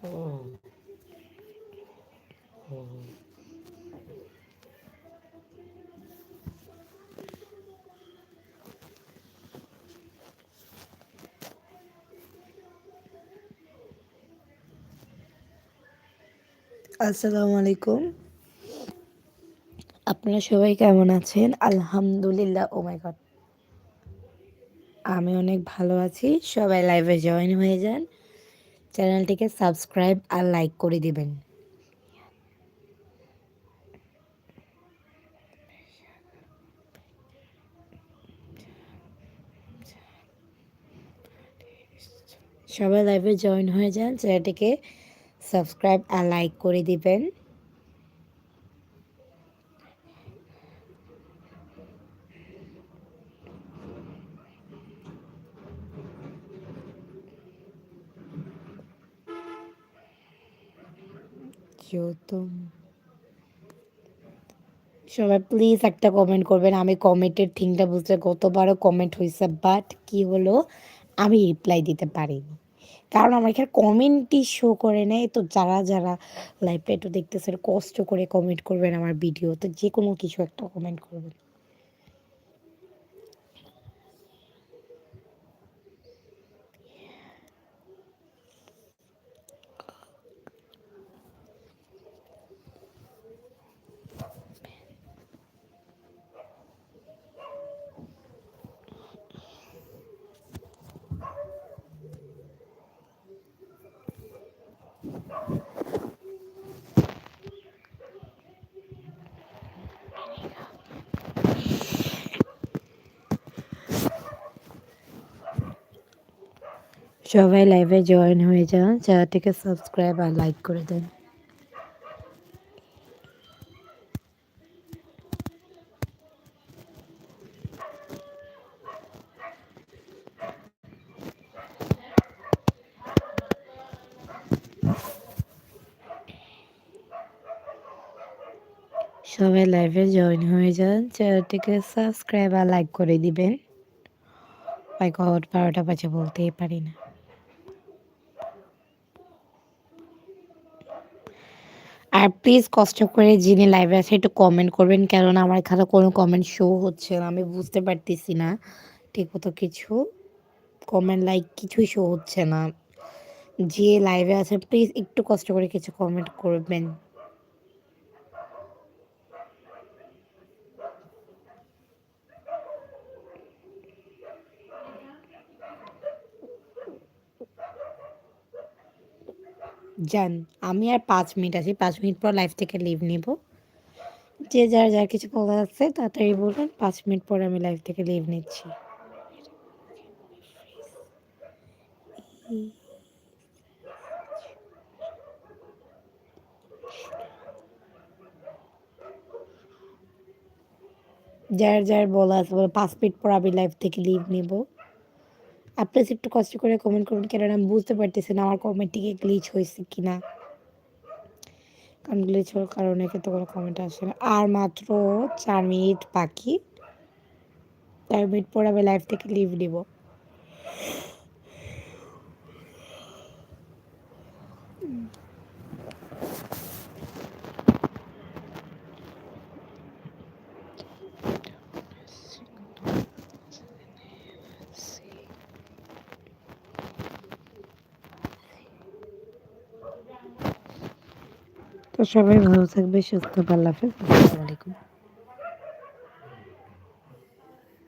আসসালামু আলাইকুম। আপনারা সবাই কেমন আছেন? আলহামদুলিল্লাহ ও মাই গড আমি অনেক ভালো আছি। সবাই লাইভে জয়েন হয়ে যান। চ্যানেলটিকে সাবস্ক্রাইব আর লাইক করে দিবেন। সবাই লাইভে জয়েন হয়ে যান, চ্যানেলটিকে সাবস্ক্রাইব আর লাইক করে দিবেন। সবাই প্লিজ একটা কমেন্ট করবেন। আমি কমেন্টের থিংটা বুঝতে গতবারও কমেন্ট হয়েছে বাট কি হলো? আমি রিপ্লাই দিতে পারিনি। কারণ আমার এখানে কমেন্টই শো করে নেয় তো যারা যারা লাইভটা একটু দেখতেছেন, কষ্ট করে কমেন্ট করবেন আমার ভিডিও তো যে কোনো কিছু একটা কমেন্ট করবেন। সবাই লাইভে জয়েন হয়ে যান। চ্যানেলটিকে সাবস্ক্রাইব আর লাইক করে দেন। সবাই লাইভে জয়েন হয়ে যান। চ্যানেলটিকে সাবস্ক্রাইব আর লাইক করে দিবেন। মাই গড বারোটা বাজে বলতেই পারি না। আর প্লিজ কষ্ট করে যিনি লাইভে আছে, একটু কমেন্ট করবেন, কেননা আমার এখানে কোনো কমেন্ট শো হচ্ছে না। আমি বুঝতে পারতেছি না। ঠিক মতো কিছু কমেন্ট লাইক কিছুই শো হচ্ছে না। যে লাইভে আছে প্লিজ একটু কষ্ট করে কিছু কমেন্ট করবেন। যান আমি আর পাঁচ মিনিট আছি, পাঁচ মিনিট পর লাইফ থেকে লিভ নিব। যে যার যার কিছু বলার আছে, তাড়াতাড়ি বলুন, পাঁচ মিনিট পর আমি লাইফ থেকে লিভ নিচ্ছি। যার যার বলা আছে পাঁচ মিনিট পর আমি লাইফ থেকে লিভ নিব। আপনি একটু কষ্ট করে কমেন্ট করুন, কেননা আমি বুঝতে পারতেছি না আমার কমেন্টটিকে গ্লিচ হয়েছে কি না কারণ গ্লিচ হওয়ার কারণে কিন্তু কোনো কমেন্ট আসে না। আর মাত্র চার মিনিট বাকি। চার মিনিট পর আমি লাইফ থেকে লিভ নিব। তো সবাই ভালো থাকবে সুস্থ পাল্লাফেজ